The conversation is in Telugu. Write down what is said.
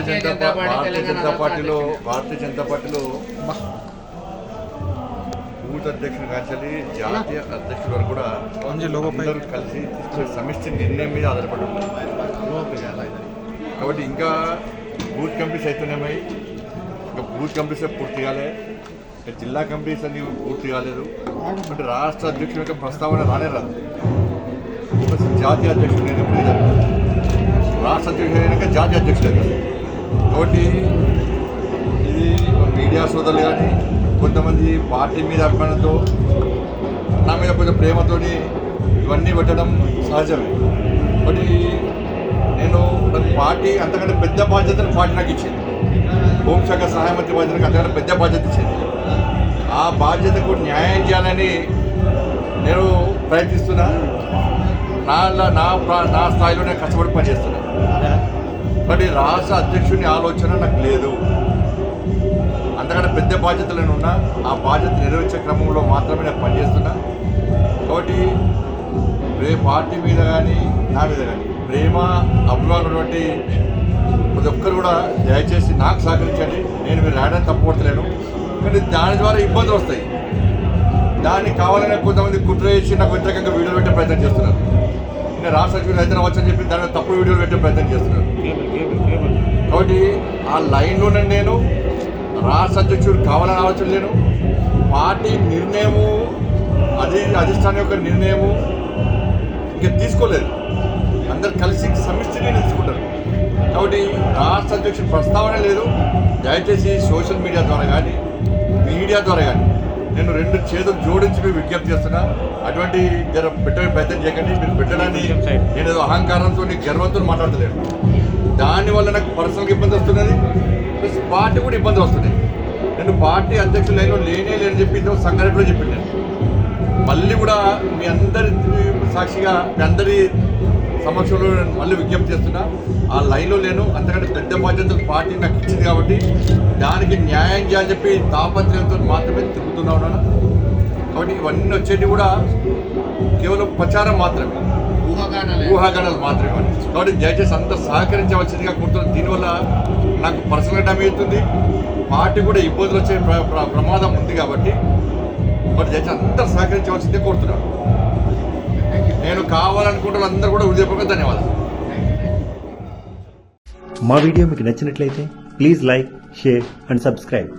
భారతీయ జనతా పార్టీ భారతీయ జనతా పార్టీలో. భారతీయ జనతా పార్టీలో బూత్ అధ్యక్షుడు కాంచాలి జాతీయ అధ్యక్షుడు వరకు కూడా అందరూ కలిసి తీసుకునే సమిష్టి నిర్ణయం మీద ఆధారపడి ఉంటుంది. కాబట్టి ఇంకా బూత్ కమిటీస్ అయితేనేమై ఇంకా బూత్ కమిటీస్ పూర్తి కాలే. జిల్లా కమిటీస్ అన్ని పూర్తి కాలేదు. అంటే రాష్ట్ర అధ్యక్షుడి యొక్క ప్రస్తావన రానే రాదు. జాతీయ అధ్యక్షుడు రాష్ట్ర అధ్యక్షుడు అయినాక జాతీయ అధ్యక్షుడు అవుతాడు. కాబట్టి ఇది మీడియా సోదరులు కానీ కొంతమంది పార్టీ మీద అభిమానంతో నా మీద కొంచెం ప్రేమతోని ఇవన్నీ పెట్టడం సహజమే. కాబట్టి నేను నాకు పార్టీ అంతకంటే పెద్ద బాధ్యతను పార్టీ నాకు ఇచ్చింది. హోంశాఖ సహాయ మంత్రి బాధ్యతకు అంతకంటే పెద్ద బాధ్యత ఇచ్చింది. ఆ బాధ్యతకు న్యాయం చేయాలని నేను ప్రయత్నిస్తున్నా. నా నా ప్రా- నా స్థాయిలో నేను కష్టపడి పనిచేస్తున్నాను బట్ ఈ రాష్ట్ర అధ్యక్షుని ఆలోచన నాకు లేదు. అంతకంటే పెద్ద బాధ్యతలు ఉన్నా ఆ బాధ్యత నెరవేర్చే క్రమంలో మాత్రమే నేను పనిచేస్తున్నా. కాబట్టి రే పార్టీ మీద కానీ నా మీద కానీ ప్రేమ అభిమానం ప్రతి ఒక్కరు కూడా దయచేసి నాకు సహకరించండి. నేను మీరు రాయడానికి తప్పుపడతలేను కానీ దాని ద్వారా ఇబ్బందులు వస్తాయి. దాన్ని కావాలనే కొంతమంది కుట్ర చేసి నాకు వ్యతిరేకంగా వీడియో పెట్టే ప్రయత్నం చేస్తున్నారు. నేను రాష్ట్ర అధ్యక్షుడు హైదరాబాద్ అని చెప్పి దాని మీద తప్పుడు వీడియోలు పెట్టే ప్రయత్నం చేస్తున్నారు కాబట్టి ఆ లైన్లోనే నేను. రాష్ట్ర అధ్యక్షుడు కావాలని ఆలోచన లేను. పార్టీ నిర్ణయము అది అధిష్టానం యొక్క నిర్ణయము ఇంకా తీసుకోలేదు. అందరు కలిసి సమిష్టి నిర్ణయం తీసుకుంటారు. కాబట్టి రాష్ట్ర అధ్యక్షుడు ప్రస్తావన లేదు. దయచేసి సోషల్ మీడియా ద్వారా కానీ మీడియా ద్వారా కానీ. నేను రెండు చేతులు జోడించి మీరు విజ్ఞప్తి చేస్తున్నా. అటువంటి జర పెట్టే ప్రయత్నం చేయకండి. మీరు పెట్టడాన్ని నేను ఏదో అహంకారంతో గర్వంతో మాట్లాడతలేను దానివల్ల నాకు పర్సనల్గా ఇబ్బంది వస్తున్నది. ప్లస్ పార్టీ కూడా ఇబ్బంది వస్తున్నాయి నేను పార్టీ అధ్యక్షులు లైన్లో లేనే లేని చెప్పి సంగారెడ్డిలో చెప్పింది. నేను మళ్ళీ కూడా మీ అందరి సాక్షిగా మీ అందరి సమక్షంలో నేను మళ్ళీ విజ్ఞప్తి చేస్తున్నా. ఆ లైన్లో లేను. అంతకంటే పెద్ద బాధ్యతలు పార్టీ నాకు ఇచ్చింది కాబట్టి దానికి న్యాయం చేయాలని చెప్పి తాపత్రయంతో మాత్రమే తిరుగుతున్నా ఉన్నాను. కాబట్టి ఇవన్నీ వచ్చేటి కూడా కేవలం ప్రచారం మాత్రమే. ఊహాగానాలే. ఊహాగానాలు మాత్రమే. కాబట్టి దయచేసి అందరూ సహకరించవలసిందిగా కోరుతున్నాను. దీనివల్ల నాకు పర్సనల్ టైం అవుతుంది. పార్టీ కూడా ఇబ్బందులు వచ్చే ప్ర- ప్ర- ప్రమాదం ఉంది కాబట్టి మరి దయచేసి అందరూ సహకరించవలసిందే కోరుతున్నాను. నేను కావాలనుకుంటున్న అందరూ కూడా హృదయపూర్వక ధన్యవాదాలు. మా వీడియో మీకు నచ్చినట్లయితే please like share and subscribe.